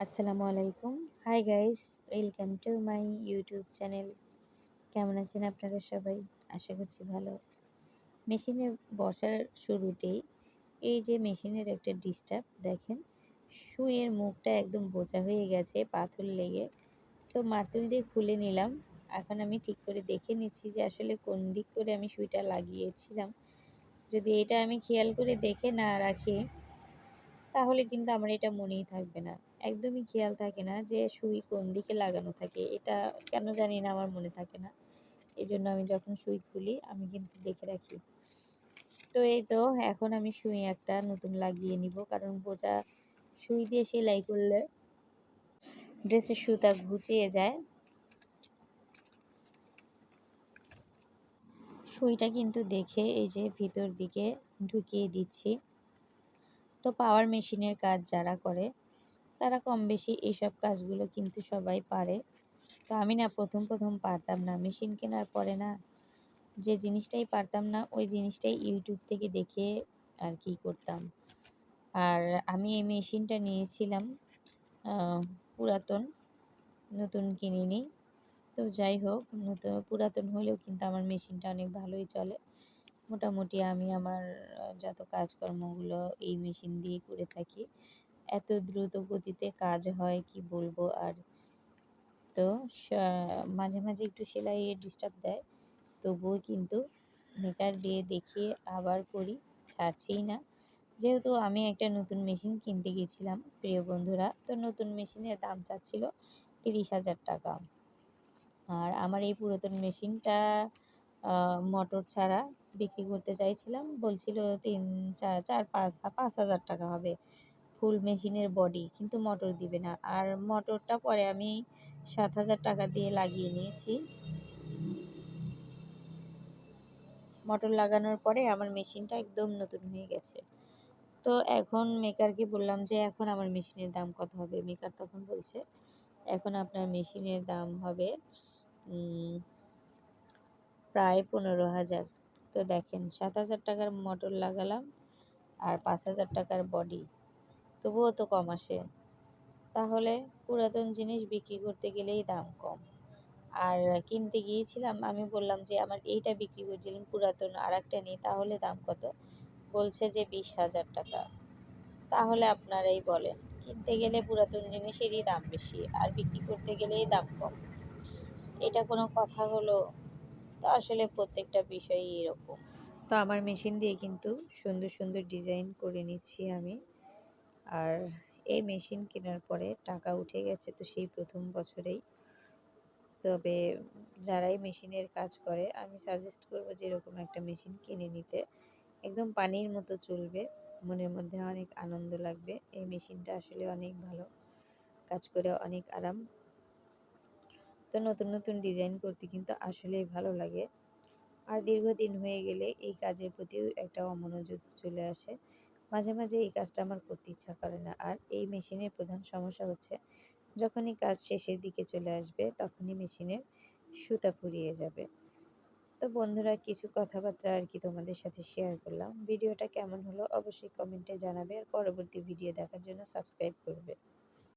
আসসালামু আলাইকুম। Hi guys welcome to my YouTube channel কেমন আছেন আপনারা সবাই? আশা করছি ভালো। মেশিনে বসার শুরুতেই এই যে মেশিনের একটা ডিস্টার্ব দেখেন সুইয়ের মুখটা একদম বোঝা হয়ে গেছে পাথর লেগে। তো মার্তুল দিয়ে খুলে নিলাম। এখন আমি ঠিক করে দেখে নিচ্ছি যে আসলে কোন দিক করে আমি সুইটা লাগিয়েছিলাম। যদি এটা আমি খেয়াল করে দেখে না রাখি তাহলে কিন্তু আমার এটা মনেই থাকবে না। একদমই খেয়াল থাকে না যে সুই কোন দিকে লাগানো থাকে। এটা কেন জানি না আমার মনে থাকে না। এই জন্য আমি যখন সুই খুলি, আমি কিন্তু দেখে রাখি। তো এই তো এখন আমি সুই একটা নতুন লাগিয়ে নিব। কারণ বোঝা সুই দিয়ে সেলাই করলে ড্রেসের সুতা ঘুচিয়ে যায়। সুইটা কিন্তু দেখে এই যে ভিতর দিকে ঢুকিয়ে দিচ্ছি। তো পাওয়ার মেশিনের কাজ যারা করে, তারা কম বেশি এইসব কাজগুলো কিন্তু সবাই পারে। তো আমি না প্রথম প্রথম পারতাম না। মেশিন কেনার পরে না যে জিনিসটাই পারতাম না, ওই জিনিসটাই ইউটিউব থেকে দেখে আর কি করতাম। আর আমি এই মেশিনটা নিয়েছিলাম পুরাতন, নতুন কিনিনি। তো যাই হোক, নতুন, পুরাতন হলেও কিন্তু আমার মেশিনটা অনেক ভালোই চলে। মোটামুটি আমি আমার যত কাজকর্মগুলো এই মেশিন দিয়ে করে থাকি, এত দ্রুত গতিতে কাজ হয় কি বলব? আর তো মাঝে মাঝে একটু সেলাইয়ের ডিস্টার্ব দেয়। তবুও কিন্তু মেকার দিয়ে দেখিয়ে আবার করি, ছাড়ছেই না। যেহেতু আমি একটা নতুন মেশিন কিনতে গেছিলাম, প্রিয় বন্ধুরা, তো নতুন মেশিনের দাম চাচ্ছিল তিরিশ হাজার টাকা। আর আমার এই পুরাতন মেশিনটা মোটর ছাড়া বিক্রি করতে চাইছিলাম। বলছিল তিন, চার চার, পাঁচ পাঁচ হাজার টাকা হবে। ফুল মেশিনের বডি কিন্তু মোটর দিবে না। আর মোটরটা পরে আমি সাত হাজার টাকা দিয়ে লাগিয়ে নিয়েছি। মোটর লাগানোর পরে আমার মেশিনটা একদম নতুন হয়ে গেছে। তো এখন মেকারকে বললাম যে, এখন আমার মেশিনের দাম কত হবে? মেকার তখন বলছে, এখন আপনার মেশিনের দাম হবে প্রায় পনেরো হাজার। তো দেখেন, সাত হাজার টাকার মোটর লাগালাম আর পাঁচ হাজার টাকার বডি তবুও তো কম আসে। তাহলে পুরাতন জিনিস বিক্রি করতে গেলেই দাম কম। আর কিনতে গিয়েছিলাম, আমি বললাম যে, আমার এইটা বিক্রি করছিলাম পুরাতন আর একটা নেই তাহলে দাম কত? বলছে যে, বিশ হাজার টাকা। তাহলে আপনারাই বলেন, কিনতে গেলে পুরাতন জিনিসেরই দাম বেশি, আর বিক্রি করতে গেলেই দাম কম। এটা কোনো কথা হলো? তো আসলে প্রত্যেকটা বিষয়ই এরকম। তো আমার মেশিন দিয়ে কিন্তু সুন্দর সুন্দর ডিজাইন করে নিচ্ছি আমি। আর এই মেশিন কেনার পরে টাকা উঠে গেছে তো সেই প্রথম বছরেই। তবে যারাই মেশিনের কাজ করে, আমি সাজেস্ট করব যে এরকম একটা মেশিন কিনে নিতে। একদম পানির মতো চলবে, মনের মধ্যে অনেক আনন্দ লাগবে। এই মেশিনটা আসলে অনেক ভালো, কাজ করে অনেক আরাম। তো নতুন নতুন ডিজাইন করতে কিন্তু আসলেই ভালো লাগে। আর দীর্ঘদিন হয়ে গেলে এই কাজের প্রতিও একটা অমনোযোগ চলে আসে। মাঝে মাঝে এই কাজটা আমার করতে ইচ্ছা করে না। আর এই মেশিনের প্রধান সমস্যা হচ্ছে, যখনই কাজ শেষের দিকে চলে আসবে, তখনই মেশিনের সুতা ফুরিয়ে যাবে। তো বন্ধুরা, কিছু কথাবার্তা আর কি তোমাদের সাথে শেয়ার করলাম। ভিডিওটা কেমন হলো অবশ্যই কমেন্টে জানাবে। আর পরবর্তী ভিডিও দেখার জন্য সাবস্ক্রাইব করবে।